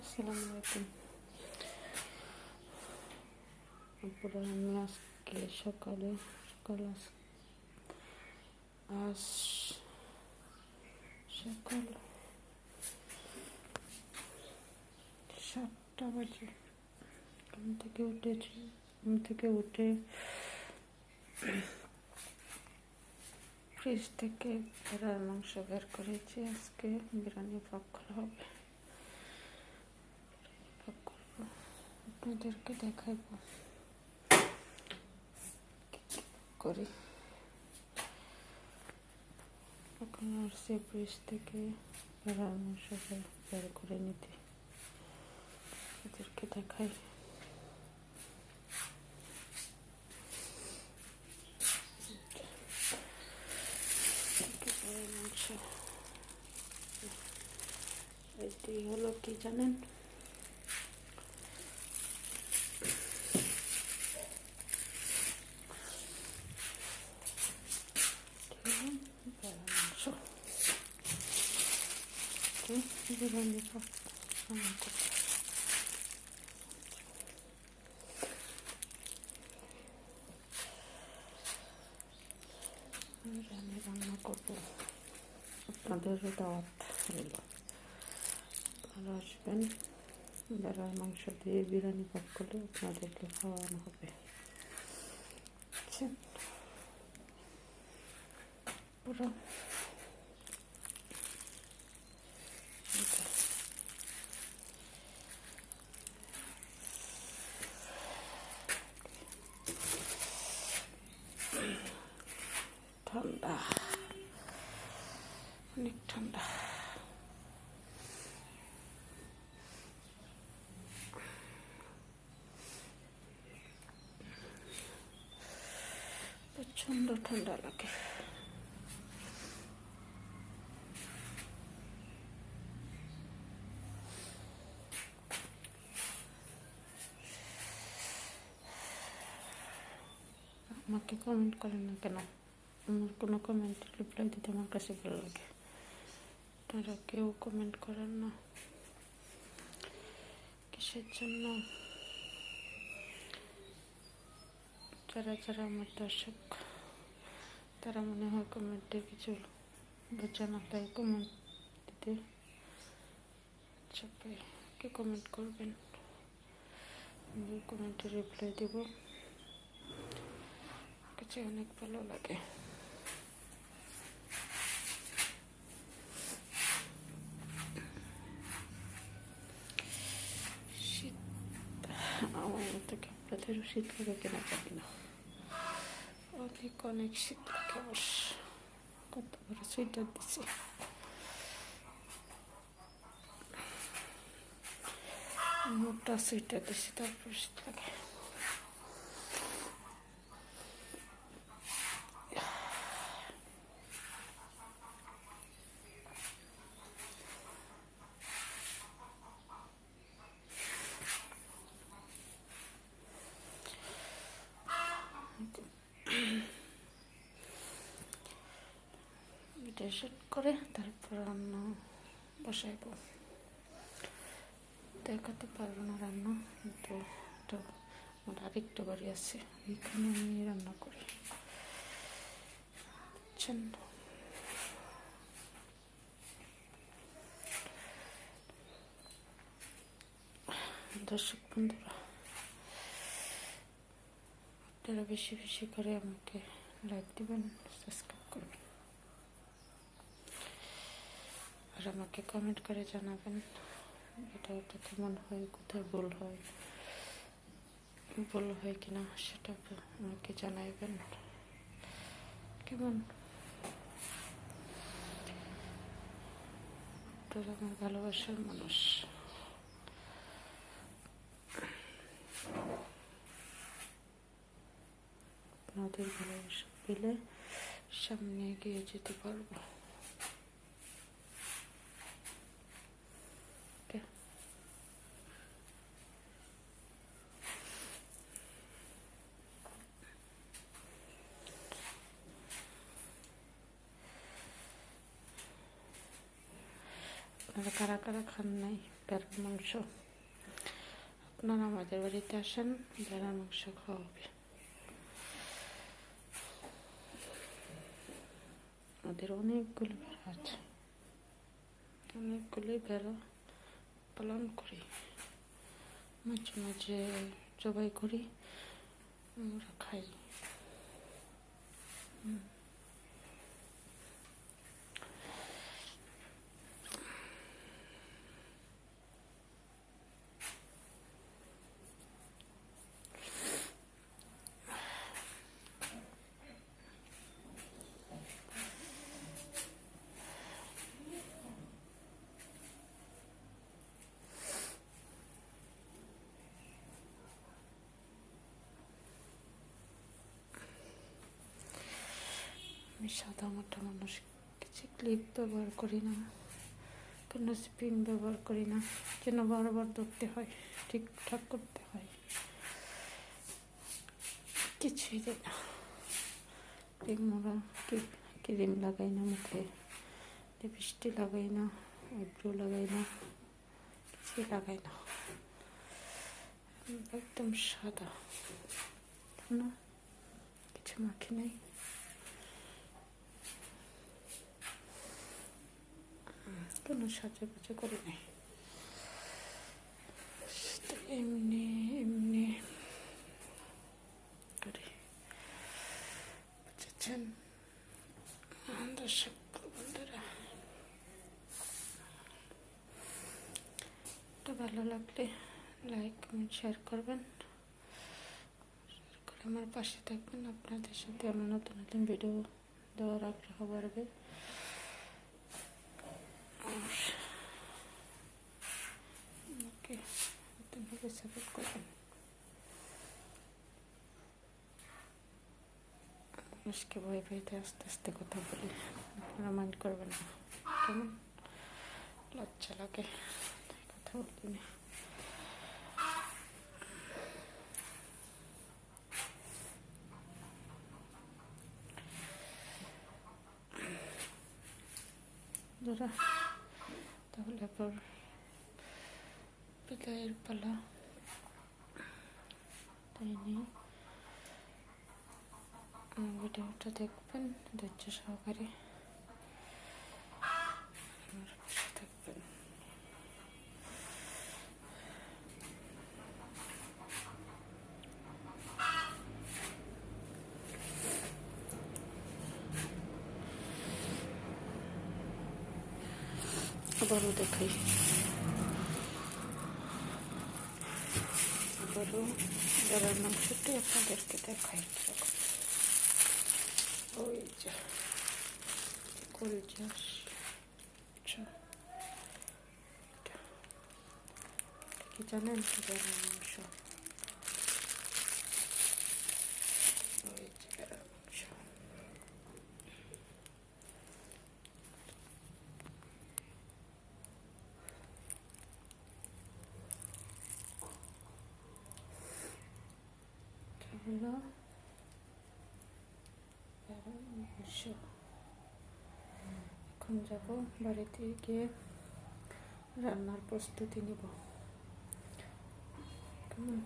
আসসালামু আলাইকুম আপুরা আমি আজকে সকালে, সকাল আজ- আজ সকাল সাতটা বাজে। ঘুম থেকে উঠেছি, ঘুম থেকে উঠে ফ্রিজ থেকে ভেড়ার মাংস বের করেছি। আজকে বিরিয়ানি পাক করা হবে পাক করব আপনাদেরকে কি করি। এখন আসছে ফ্রিজ থেকে ভেড়ার মাংস বের- করে নিতে। এদেরকে দেখাই। এটি হলো কি জানেন এটি হলো করতে হবে। বিরিয়ানি রান্না করব আপনাদেরও দাওয়াত রইল আপনারা আসবেন বেড়ার মাংস দিয়ে বিরিয়ানি পাক করলে আপনাদেরকে খাওয়ানো হবে? পুরো ঠান্ডা অনেক ঠান্ডা প্রচণ্ড ঠান্ডা লাগে আমাকে কমেন্ট করেন না কেন? আমার কোনো কমেন্ট রিপ্লাই দিতে আমার কাছে ভালো লাগে। আপনারা কেউ কমেন্ট করেন না। কিসের জন্য? যারা যারা আমার দর্শক, তারা মনে হয় কমেন্টে কিছু বোঝে না, তাই কমেন্ট দিতে চাপে। কে কমেন্ট করবেন? আমি কমেন্টে রিপ্লাই দেব। কাছে অনেক ভালো লাগে শীত আমার মতো কি আপনাদেরও শীত লাগে কিনা জানি না অনেক অনেক শীত লাগে কত বড় সোয়েটার দিছে মোটা সোয়েটার দিছি তারপর শীত লাগে ভিডিও শুট করে তারপর রান্না বসাইব দেখাতে পারব না রান্না, কিন্তু এটা আমার আরেকটা বাড়ি আছে এখানে আমি রান্না করি। বুঝছেন দর্শক বন্ধুরা আপনারা বেশি বেশি করে আমাকে লাইক দিবেন সাবস্ক্রাইব করবেন। আর আমাকে কমেন্ট করে জানাবেন, এটা ওটা কেমন হয়, কোথায় ভুল হয় ভুল হয় কিনা সেটা আমাকে জানাইবেন। কেমন? আপনারা আমার ভালোবাসার মানুষ। আপনাদের ভালোবাসা পেলে সামনে এগিয়ে যেতে পারব। আপনারা কারা কারা খান নাই? বেড়ার মাংস? আপনারা আমাদের বাড়িতে আসেন বেড়ার মাংস খাওয়াবে আমাদের অনেকগুলো ভেড়া আছে। অনেকগুলি ভেড়া পালন করি। মাঝে মাঝে জবাই করি, আমরা খাই। হুম। আমি সাদা মাটা মানুষ, কিছু ক্লিপ ব্যবহার করি না, কোনো স্পিন ব্যবহার করি না, যেন বারবার ধরতে হয়, ঠিকঠাক করতে হয়। কিছুই দিই না। ক্রিম মোড়া ক্রিম লাগাই না, মুখে লিপস্টিক লাগাই না আইব্রো লাগাই না, কিছুই লাগাই না। একদম সাদা। না, কিছু মাখি নাই। কোনো সাজাগুজো করি নাই। তো এমনি এমনি করি। বুঝেছেন? দর্শক বন্ধুরা। ভালো লাগলে লাইক, কমেন্ট শেয়ার করবেন। করে আমার পাশে থাকবেন। আপনাদের সাথে আমার নতুন নতুন ভিডিও দেওয়ার আগ্রহ বাড়বে আমাকে নতুনভাবে সাপোর্ট করবেন মানুষকে ভয় পেতে আস্তে আস্তে কথা বলি। আপনারা মাইন্ড করবেন না। কেমন? লজ্জা লাগে। কথা বলি না তাহলে এবার বিদায়ের পালা। তাই আমার ভিডিওটা দেখবেন ধৈর্য সহকারে। থাকবেন আবারও দেখাই। আবারও বেড়ার মাংসটি আপনাদেরকে দেখাই। কীরকম ওই যে কলজা আচ্ছা এটা কি জানেন বেড়ার মাংস ওই যে বেড়ার মাংস হলো মাংস এখন যাব বাড়িতে গিয়ে রান্নার প্রস্তুতি নিব। কেমন?